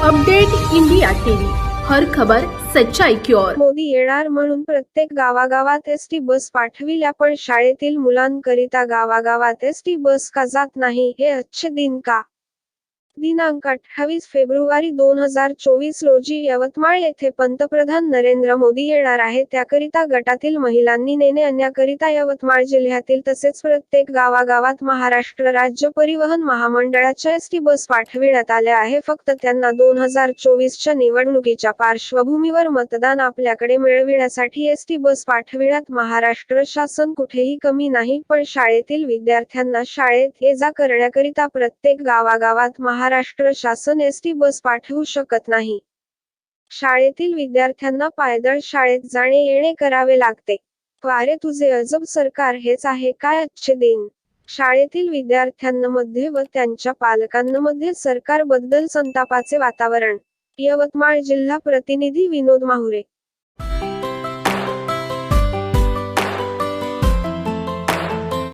Update India TV. हर खबर सच्चाई की ओर. मोदी येणार म्हणून प्रत्येक गावागावात एस टी बस पाठविल्या पण शाळेतील मुलांकरिता गावागावात एस टी बस का जात नाही हे अच्छे दिन का? दिनांक अठ्ठावीस फेब्रुवारी दोन हजार चोवीस रोजी यवतमाळ येथे पंतप्रधान नरेंद्र मोदी येणार आहे त्याकरिता गटातील महिलांनी नेणे आणण्याकरिता यवतमाळ जिल्ह्यातील तसेच प्रत्येक गावागावात महाराष्ट्र राज्य परिवहन महामंडळाच्या एस टी बस पाठविण्यात आल्या आहे. फक्त त्यांना दोन हजार चोवीसच्या निवडणुकीच्या पार्श्वभूमीवर मतदान आपल्याकडे मिळविण्यासाठी एस टी बस पाठविण्यात महाराष्ट्र शासन कुठेही कमी नाही पण शाळेतील विद्यार्थ्यांना शाळेत ये जा करण्याकरिता प्रत्येक गावागावात महाराष्ट्र शासन एस टी बस पाठवू शकत नाही. शाळेतील विद्यार्थ्यांना पायदळ शाळेत जाणे येणे करावे लागते. वारे तुझे अजब सरकार हेच आहे काय अच्छे दिन शाळेतील विद्यार्थ्यांमध्ये व त्यांच्या पालकांमध्ये सरकारबद्दल संतापाचे वातावरण. यवतमाळ जिल्हा प्रतिनिधी विनोद माहुरे.